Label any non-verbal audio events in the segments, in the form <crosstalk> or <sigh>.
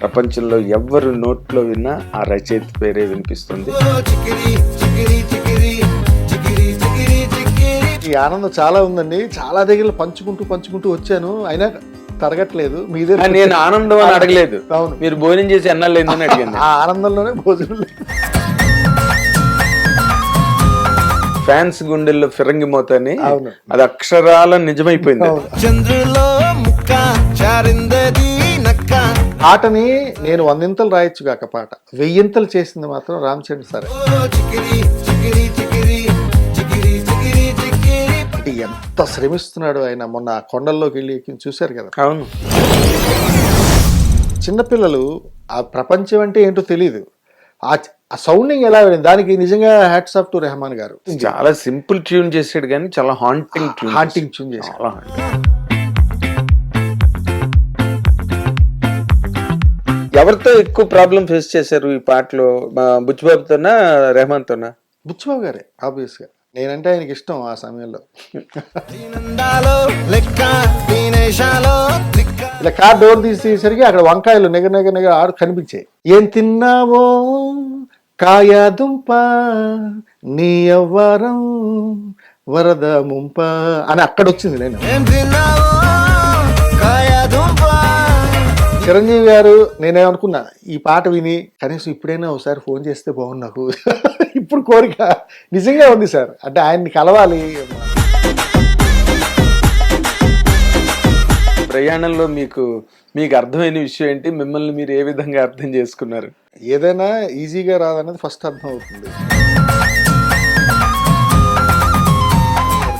ప్రపంచంలో ఎవ్వరు నోట్లో విన్నా ఆ రచయిత పేరే వినిపిస్తుంది. ఈ ఆనందం చాలా ఉందండి. చాలా దగ్గర పంచుకుంటూ పంచుకుంటూ వచ్చాను. అయినా తరగట్లేదు. మీదే ఆ, నేను ఆనందం అని అడగలేదు. అవును. మీరు భోజనం చేసి ఎన్నాళ్ళు ఏందని అడిగింది ఆ ఆనందంలోనే భోజనం లేదు. ఫ్యాన్స్ గుండెల్లో ఫిరంగి మోతని. అది అక్షరాల నిజమైపోయింది. చంద్రులో ముక్క చారిందది. ఆటని నేను వందింతలు రాయొచ్చు కాక పాట. వెయ్యింతలు చేసింది మాత్రం రామచంద్ర సరే. ఎంత శ్రమిస్తున్నాడు ఆయన. మొన్న ఆ కొండల్లోకి వెళ్ళి చూశారు కదా? అవును. చిన్నపిల్లలు ఆ ప్రపంచం అంటే ఏంటో తెలియదు ఆ ఆ సౌండింగ్ ఎలా వెళ్ళింది? దానికి నిజంగా హ్యాట్స్ ఆఫ్ టు రెహమాన్ గారు. చాలా సింపుల్ ట్యూన్ చేసాడు కానీ చాలా హాంటింగ్ ట్యూన్ హాంటింగ్ ట్యూన్ చేశారు ఎవరితో ఎక్కువ ప్రాబ్లం ఫేస్ చేశారు ఈ పాటలో? మా బుచ్చిబాబుతోనా రెహమాన్తోనా? బుచ్చిబాబు గారే ఆబ్వియస్గా నేనంటే ఆయనకి ఇష్టం ఆ సమయంలో. ఇలా కార్ డోర్ తీసేసరికి అక్కడ వంకాయలు నిగ నిగ నిగ ఆడు కనిపించాయి. ఏం తిన్నావో? కాయా దుంప నీ అవ్వారం వరద ముంప అని అక్కడ వచ్చింది నేను. చిరంజీవి గారు నేనేమనుకున్నా ఈ పాట విని కనీసం ఇప్పుడైనా ఒకసారి ఫోన్ చేస్తే బాగుండు నాకు. <laughs> ఇప్పుడు కోరిక నిజంగా ఉంది సార్. అంటే ఆయన్ని కలవాలి. ప్రయాణంలో మీకు మీకు అర్థమైన విషయం ఏంటి? మిమ్మల్ని మీరు ఏ విధంగా అర్థం చేసుకున్నారు? ఏదైనా ఈజీగా రాదన్నది ఫస్ట్ అర్థం అవుతుంది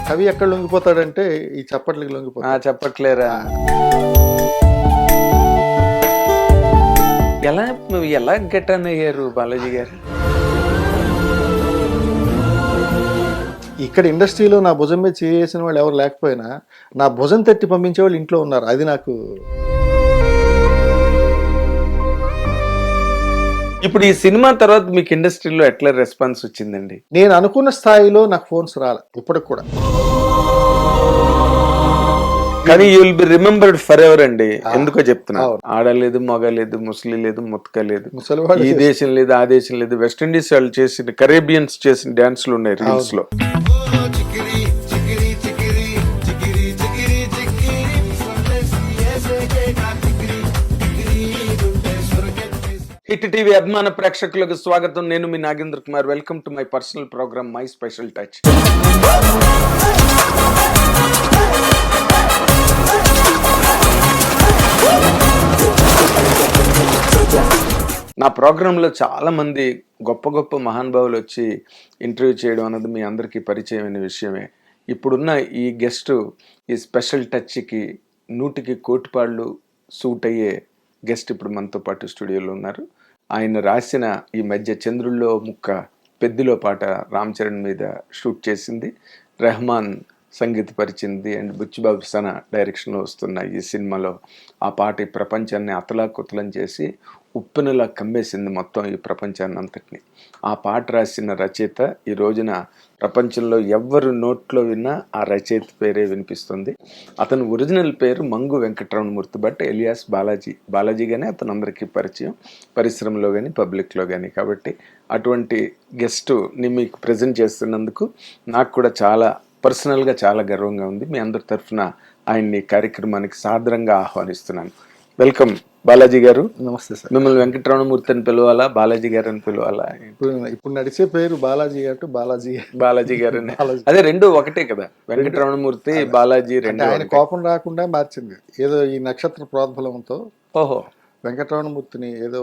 కవి ఎక్కడ లొంగిపోతాడంటే ఈ చప్పట్లకి ఆ లొంగిపోతాడు చెప్పట్లేరా ఎలా ఎలా గెటన్ అయ్యారు బాలాజీ గారు? ఇక్కడ ఇండస్ట్రీలో నా భుజం మీద చేసిన వాళ్ళు ఎవరు లేకపోయినా నా భుజం తట్టి పంపించే వాళ్ళు ఇంట్లో ఉన్నారు. అది నాకు ఇప్పుడు ఈ సినిమా తర్వాత మీకు ఇండస్ట్రీలో ఎట్లా రెస్పాన్స్ వచ్చిందండి? నేను అనుకున్న స్థాయిలో నాకు ఫోన్స్ రాలే ఇప్పటికి కూడా. కానీ you will be remembered for ever అండి ఎందుకో చెప్తున్నా. ఆడలేదు మగ లేదు ముస్లిం లేదు ముతక లేదు. ఈ దేశం లేదు ఆ దేశం లేదు. వెస్ట్ ఇండీస్ వాళ్ళు చేసిన కరేబియన్స్ చేసిన డాన్స్లు ఉన్నాయి రీల్స్లో. హిట్ టీవీ అభిమాన ప్రేక్షకులకు స్వాగతం. నేను మీ Nagendra Kumar. Welcome to my personal program my special touch నా ప్రోగ్రాంలో చాలామంది గొప్ప గొప్ప మహానుభావులు వచ్చి ఇంటర్వ్యూ చేయడం అన్నది మీ అందరికీ పరిచయమైన విషయమే. ఇప్పుడున్న ఈ గెస్ట్ ఈ స్పెషల్ టచ్కి నూటికి కోటిపాళ్ళు సూట్ అయ్యే గెస్ట్ ఇప్పుడు మనతో పాటు స్టూడియోలో ఉన్నారు. ఆయన రాసిన ఈ మధ్య చంద్రుల్లో ముక్క పెద్దిలో పాట రామ్ చరణ్ మీద షూట్ చేసింది. రెహమాన్ సంగీత పరిచింది అండ్ బుచ్చిబాబు సన డైరెక్షన్లో వస్తున్న ఈ సినిమాలో ఆ పాట ఈ ప్రపంచాన్ని అతలాకుతలం చేసి ఉప్పెనలా కమ్మేసింది మొత్తం ఈ ప్రపంచాన్ని అంతటిని ఆ పాట రాసిన రచయిత ఈ రోజున ప్రపంచంలో ఎవ్వరు నోట్లో విన్నా ఆ రచయిత పేరే వినిపిస్తుంది. అతని ఒరిజినల్ పేరు మంగు వెంకటరమణమూర్తి బట్ ఎలియాస్ బాలాజీ. బాలాజీగానే అతను అందరికీ పరిచయం పరిశ్రమలో కానీ పబ్లిక్లో కానీ కాబట్టి అటువంటి గెస్ట్ని మీకు ప్రజెంట్ చేస్తున్నందుకు నాకు కూడా చాలా పర్సనల్గా చాలా గర్వంగా ఉంది. మీ అందరి తరఫున ఆయన్ని కార్యక్రమానికి సాదరంగా ఆహ్వానిస్తున్నాను. వెల్కమ్ బాలాజీ గారు. నమస్తే సార్. మిమ్మల్ని వెంకటరమణమూర్తి అని పిలవాలా బాలాజీ గారు అని పిలవాలా? ఇప్పుడు ఇప్పుడు నడిచే పేరు బాలాజీ గారు బాలాజీ బాలాజీ గారు. అదే రెండు ఒకటే కదా. వెంకటరమణమూర్తి బాలాజీ రెండు ఆయన. కోపం రాకుండా మార్చింది. ఏదో ఈ నక్షత్ర ప్రోద్బలంతో ఓహో. వెంకటరమణమూర్తిని ఏదో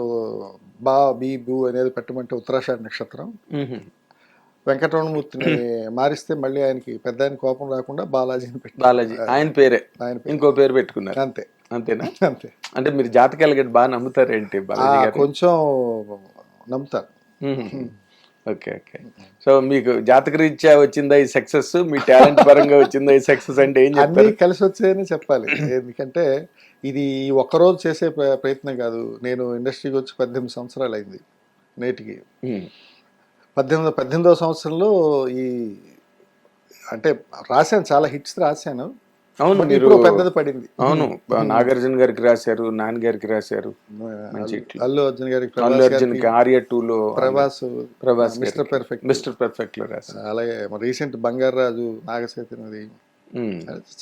బా బీ బూ అనేది పెట్టమంటే ఉత్తరాషాఢ నక్షత్రం. వెంకటరమణమూర్తిని మారిస్తే మళ్ళీ ఆయనకి పెద్ద ఆయన కోపం రాకుండా బాలాజీని పెట్టి బాలాజీ. ఆయన పేరే. ఆయన. ఇంకో పేరు పెట్టుకున్నారు. అంతే. అంతేనా? అంతే. అంటే మీరు జాతకాలు గట్టి బాగా బాలాజీ గారు కొంచెం నమ్ముతారు. మ్మ్. Okay okay. సో మీకు జాతక రీత్యా వచ్చిందా ఈ సక్సెస్? మీ టాలెంట్ పరంగా వచ్చిందా ఈ సక్సెస్ అంటే ఏం చెప్తారు? కలిసి వచ్చాయని చెప్పాలి. ఎందుకంటే ఇది ఒక్కరోజు చేసే ప్ర- ప్రయత్నం కాదు. నేను ఇండస్ట్రీకి వచ్చి పద్దెనిమిది సంవత్సరాలు అయింది నేటికి. పద్దెనిమిది పద్దెనిమిదవ సంవత్సరంలో ఈ అంటే రాశాను చాలా హిట్స్ రాశాను. అవును మీరు పెద్దది పడింది. అవును నాగార్జున గారికి రాశారు నాన్న గారికి రాశారు. అల్లు అర్జున్ గారికి అల్లు అర్జున్ ఆర్య టూ లో Prabhas Prabhas mister perfect mister పర్ఫెక్ట్లో రాశారు. అలాగే రీసెంట్ బంగారు రాజు నాగసేతునది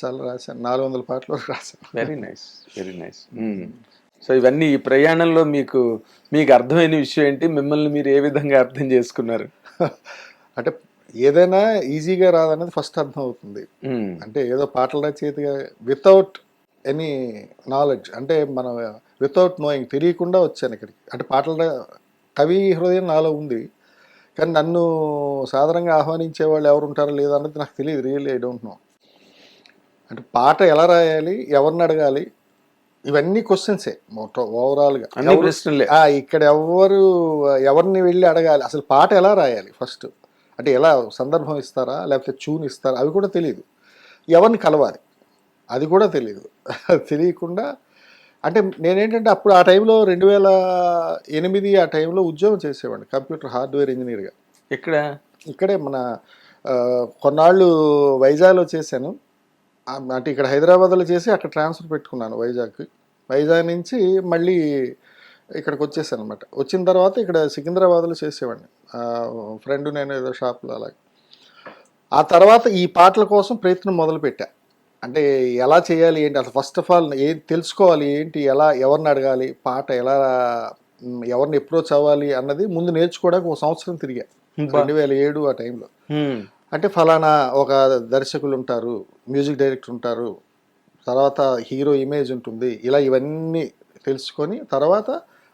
చాలా రాశాను. నాలుగు వందల పాటలు <laughs> రాశాను. Very nice very nice so ఇవన్నీ ఈ ప్రయాణంలో మీకు మీకు అర్థమైన విషయం ఏంటి? మిమ్మల్ని మీరు ఏ విధంగా అర్థం చేసుకున్నారు? అంటే ఏదైనా ఈజీగా రాదన్నది ఫస్ట్ అర్థం అవుతుంది. అంటే ఏదో పాటల రచయితగా వితౌట్ ఎనీ నాలెడ్జ్ అంటే మనం వితౌట్ నోయింగ్ తెలియకుండా వచ్చాను ఇక్కడికి. అంటే పాటల కవి హృదయం నాలో ఉంది. కానీ నన్ను సాధారణంగా ఆహ్వానించే వాళ్ళు ఎవరు ఉంటారో లేదో అన్నది నాకు తెలియదు. రియల్లీ ఐ డోంట్ నో అంటే పాట ఎలా రాయాలి? ఎవరిని అడగాలి? ఇవన్నీ క్వశ్చన్సే ఓవరాల్గా అన్ని ప్రశ్నలే. ఇక్కడ ఎవరు ఎవరిని వెళ్ళి అడగాలి? అసలు పాట ఎలా రాయాలి ఫస్ట్ అంటే ఎలా సందర్భం ఇస్తారా? లేకపోతే ట్యూన్ ఇస్తారా? అవి కూడా తెలియదు ఎవరిని కలవాలి? అది కూడా తెలియదు తెలియకుండా అంటే నేనేంటంటే అప్పుడు ఆ టైంలో రెండు వేల ఎనిమిది ఆ టైంలో ఉద్యోగం చేసేవాడిని కంప్యూటర్ హార్డ్వేర్ ఇంజనీర్గా ఇక్కడ ఇక్కడే మన కొన్నాళ్ళు వైజాగ్లో చేశాను. అంటే ఇక్కడ హైదరాబాద్లో చేసి అక్కడ ట్రాన్స్ఫర్ పెట్టుకున్నాను వైజాగ్కి. వైజాగ్ నుంచి మళ్ళీ ఇక్కడికి వచ్చేసాను అనమాట వచ్చిన తర్వాత ఇక్కడ సికింద్రాబాద్లో చేసేవాడిని. ఫ్రెండ్ నేను ఏదో షాప్లో అలాగే. ఆ తర్వాత ఈ పాటల కోసం ప్రయత్నం మొదలుపెట్టా. అంటే ఎలా చేయాలి ఏంటి అసలు ఫస్ట్ ఆఫ్ ఆల్ ఏం తెలుసుకోవాలి ఏంటి ఎలా ఎవరిని అడగాలి పాట ఎలా ఎవరిని అప్రోచ్ అవ్వాలి అన్నది ముందు నేర్చుకోవడానికి ఒక సంవత్సరం తిరిగా. రెండు వేల ఏడు ఆ టైంలో. అంటే ఫలానా ఒక దర్శకులు ఉంటారు మ్యూజిక్ డైరెక్టర్ ఉంటారు తర్వాత హీరో ఇమేజ్ ఉంటుంది. ఇలా ఇవన్నీ తెలుసుకొని తర్వాత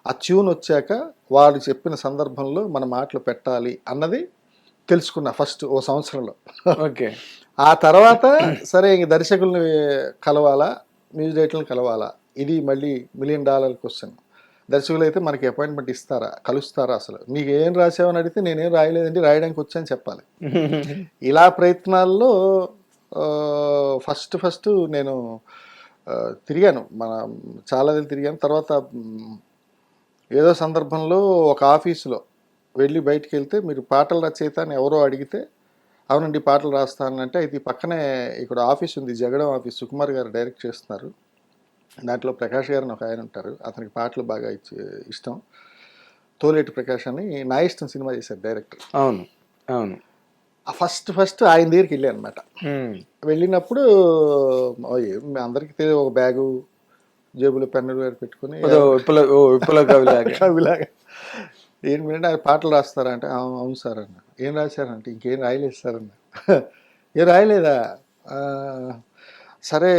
ఆ ట్యూన్ వచ్చాక వాడు చెప్పిన సందర్భంలో మన మాటలు పెట్టాలి అన్నది తెలుసుకున్నా ఫస్ట్ ఓ సంవత్సరంలో. ఓకే. ఆ తర్వాత సరే ఇంక దర్శకుల్ని కలవాలా మ్యూజిక్ డైరెక్టర్ని కలవాలా? ఇది మళ్ళీ మిలియన్ డాలర్ క్వశ్చన్. దర్శకులు అయితే మనకి అపాయింట్మెంట్ ఇస్తారా? కలుస్తారా అసలు? మీకు ఏం రాసావని అడిగితే నేనేం రాయలేదండి రాయడానికి వచ్చాను చెప్పాలి. <laughs> ఇలా ప్రయత్నాల్లో ఫస్ట్ ఫస్ట్ నేను తిరిగాను. మన చాలా దగ్గర తిరిగాను. తర్వాత ఏదో సందర్భంలో ఒక ఆఫీసులో వెళ్ళి బయటికి వెళ్తే మీరు పాటలు రచయిత అని ఎవరో అడిగితే అవునండి పాటలు రాస్తానంటే అయితే పక్కనే ఇక్కడ ఆఫీస్ ఉంది జగడం ఆఫీస్ సుకుమార్ గారు డైరెక్ట్ చేస్తున్నారు. దాంట్లో ప్రకాష్ గారు ఒక ఆయన ఉంటారు. అతనికి పాటలు బాగా ఇచ్చి ఇష్టం. తోలేటి ప్రకాష్ అని నా ఇష్టం సినిమా చేశారు డైరెక్టర్ అవును. అవును. ఫస్ట్ ఫస్ట్ ఆయన దగ్గరికి వెళ్ళాను అనమాట. వెళ్ళినప్పుడు అందరికీ తెలియదు ఒక బ్యాగు జేబులో పెన్నులు వేరు పెట్టుకుని అదో విప్లవ ఓ విప్లవ కవిలాగా. కవిలాగా. ఏంటి అంటే ఆయన పాటలు రాస్తారా అంటే "అవును సార్ అన్న. ఏం రాశారంటే? ఇంకేం రాయలేదు సార్ అన్న. ఏం రాయలేదా? "ఆ, సరే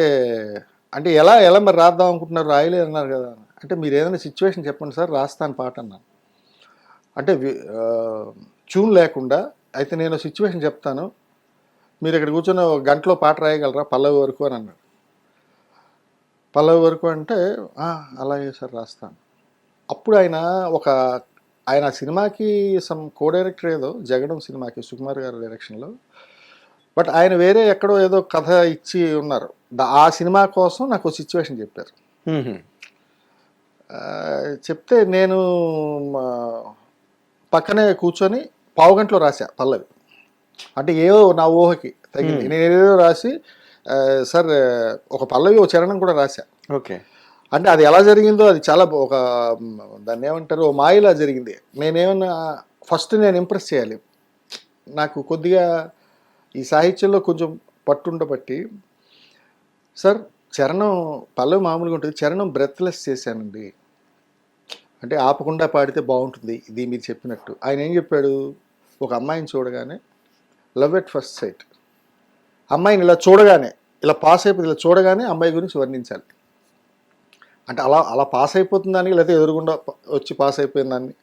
అంటే ఎలా ఎలా మరి రాద్దాం అనుకుంటున్నారు? రాయలేదు అన్నారు కదా అంటే మీరు ఏదైనా సిచ్యువేషన్ చెప్పండి సార్ రాస్తాను పాట అన్నాను. అంటే ట్యూన్ లేకుండా అయితే నేను సిచ్యువేషన్ చెప్తాను. మీరు ఇక్కడ కూర్చొని ఒక గంటలో పాట రాయగలరా? పల్లవి వరకు అని అన్నాడు. పల్లవి వరకు అంటే "ఆ, అలాగే సార్ రాస్తాను. అప్పుడు ఆయన ఒక ఆయన సినిమాకి సమ్ కో డైరెక్టర్ ఏదో జగడం సినిమాకి సుకుమార్ గారి డైరెక్షన్లో బట్ ఆయన వేరే ఎక్కడో ఏదో కథ ఇచ్చి ఉన్నారు. ఆ సినిమా కోసం నాకు సిచ్యువేషన్ చెప్పారు. చెప్తే నేను పక్కనే కూర్చొని పావు గంటలో రాశా పల్లవి. అంటే ఏదో నా ఊహకి తగింది నేను ఏదో రాసి సార్ ఒక పల్లవి ఒక చరణం కూడా రాశా. ఓకే. అంటే అది ఎలా జరిగిందో అది చాలా ఒక దాన్ని ఏమంటారు ఓ మాయలా జరిగింది. నేనేమన్నా ఫస్ట్ నేను ఇంప్రెస్ చేయాలి. నాకు కొద్దిగా ఈ సాహిత్యంలో కొంచెం పట్టుండబట్టి సార్ చరణం పల్లవి మామూలుగా ఉంటుంది. చరణం బ్రెత్లెస్ చేశానండి. అంటే ఆపకుండా పాడితే బాగుంటుంది. ఇది మీరు చెప్పినట్టు. ఆయన ఏం చెప్పాడు? ఒక అమ్మాయిని చూడగానే లవ్ ఎట్ ఫస్ట్ సైట్. అమ్మాయిని ఇలా చూడగానే ఇలా పాస్ అయిపోతుంది ఇలా చూడగానే అమ్మాయి గురించి వర్ణించాలి. అంటే అలా అలా పాస్ అయిపోతుందని లేకపోతే ఎదురుగుండా వచ్చి పాస్ అయిపోయిన దాన్ని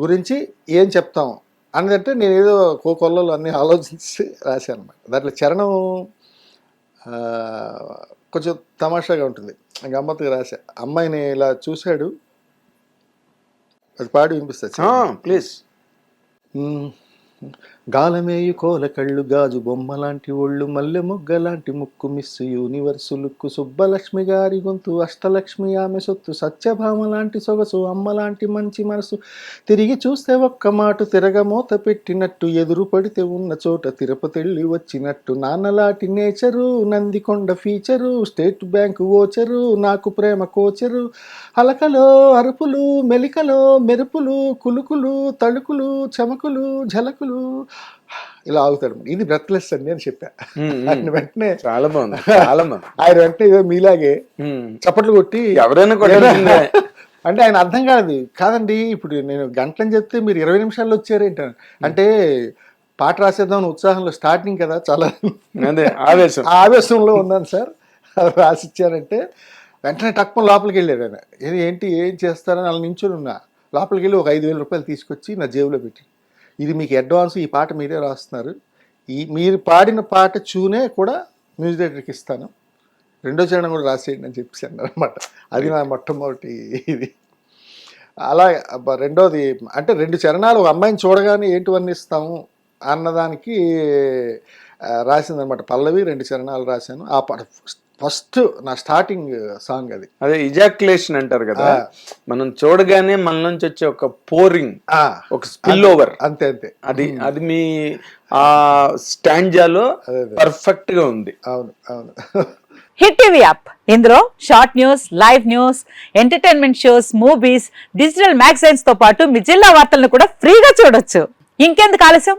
గురించి ఏం చెప్తాం అనేదంటే నేను ఏదో కోకొల్లలో అన్నీ ఆలోచించి రాశాను అనమాట దాంట్లో చరణం కొంచెం తమాషాగా ఉంటుంది. గమ్మత్తుగా రాశా. అమ్మాయిని ఇలా చూశాడు అది పాడి వినిపిస్తుంది ప్లీజ్. 嗯。గాలమేయు కోల కళ్ళు గాజు బొమ్మ లాంటి ఒళ్ళు మల్లె మొగ్గ లాంటి ముక్కు మిస్సు యూనివర్సు లుక్కు సుబ్బలక్ష్మి గారి గొంతు అష్టలక్ష్మి ఆమె సొత్తు సత్యభామ లాంటి సొగసు అమ్మ లాంటి మంచి మనసు. తిరిగి చూస్తే ఒక్క మాట తిరగమూత పెట్టినట్టు ఎదురు పడితే ఉన్న చోట తిరుపతిళ్ళి వచ్చినట్టు. నాన్నలాటి nature Nandikonda feature state bank voucher నాకు ప్రేమ కోచరు. అలకలో అరుపులు మెలికలో మెరుపులు కులుకులు తళుకులు చమకులు ఝలకులు ఇలా ఆగుతాడు. ఇది బ్రెత్లెస్ అండి అని చెప్పా. ఆయన వెంటనే చాలా బాగుంది. చాలా బాగుంది. <laughs> ఆయన వెంటనే ఏదో మీలాగే. చప్పట్లు కొట్టి ఎవరైనా. <laughs> అంటే ఆయన అర్థం కాదు కాదండి ఇప్పుడు నేను గంటలని చెప్తే మీరు ఇరవై నిమిషాల్లో వచ్చారేంట అంటే పాట రాసేద్దాం అనే ఉత్సాహంలో స్టార్టింగ్ కదా చాలా అదే ఆవేశం. <laughs> ఆవేశంలో ఉన్నాను సార్. రాసిచ్చారంటే వెంటనే టక్కున లోపలికి వెళ్ళారు ఆయన. "ఏది, ఏంటి ఏం చేస్తారని అలా నించుని ఉన్నా. లోపలికి వెళ్ళి ఒక ఐదు వేల రూపాయలు తీసుకొచ్చి నా జేబులో పెట్టి ఇది మీకు అడ్వాన్స్ ఈ పాట మీరే రాస్తున్నారు. ఈ మీరు పాడిన పాట చూనే కూడా మ్యూజిక్ డైరెక్టర్కి ఇస్తాను. రెండో చరణం కూడా రాసేయండి అని చెప్పేసి అనమాట అది నా మొట్టమొదటి ఇది. అలా రెండోది అంటే రెండు చరణాలు ఒక అమ్మాయిని చూడగానే ఏంటి వర్ణిస్తాము అన్నదానికి రాసిందనమాట పల్లవి రెండు చరణాలు రాశాను. ఆ పాట ఫస్ట్ నా స్టార్టింగ్ సాంగ్ అది. అదే ఇజాక్యులేషన్ అంటారు కదా. మనం చూడగానే మన నుంచి వచ్చే ఒక పోరింగ్ ఆ, ఒక స్పిల్ ఓవర్ అంతే అంతే. అది అది మీ ఆ స్టాంజాలో పర్ఫెక్ట్గా ఉంది. అవును అవును. Hit TV app. ఇందులో short news live news entertainment shows movies digital మ్యాగజైన్స్తో పాటు మీ జిల్లా వార్తలను కూడా ఫ్రీగా చూడొచ్చు. ఇంకెందుకు ఆలస్యం?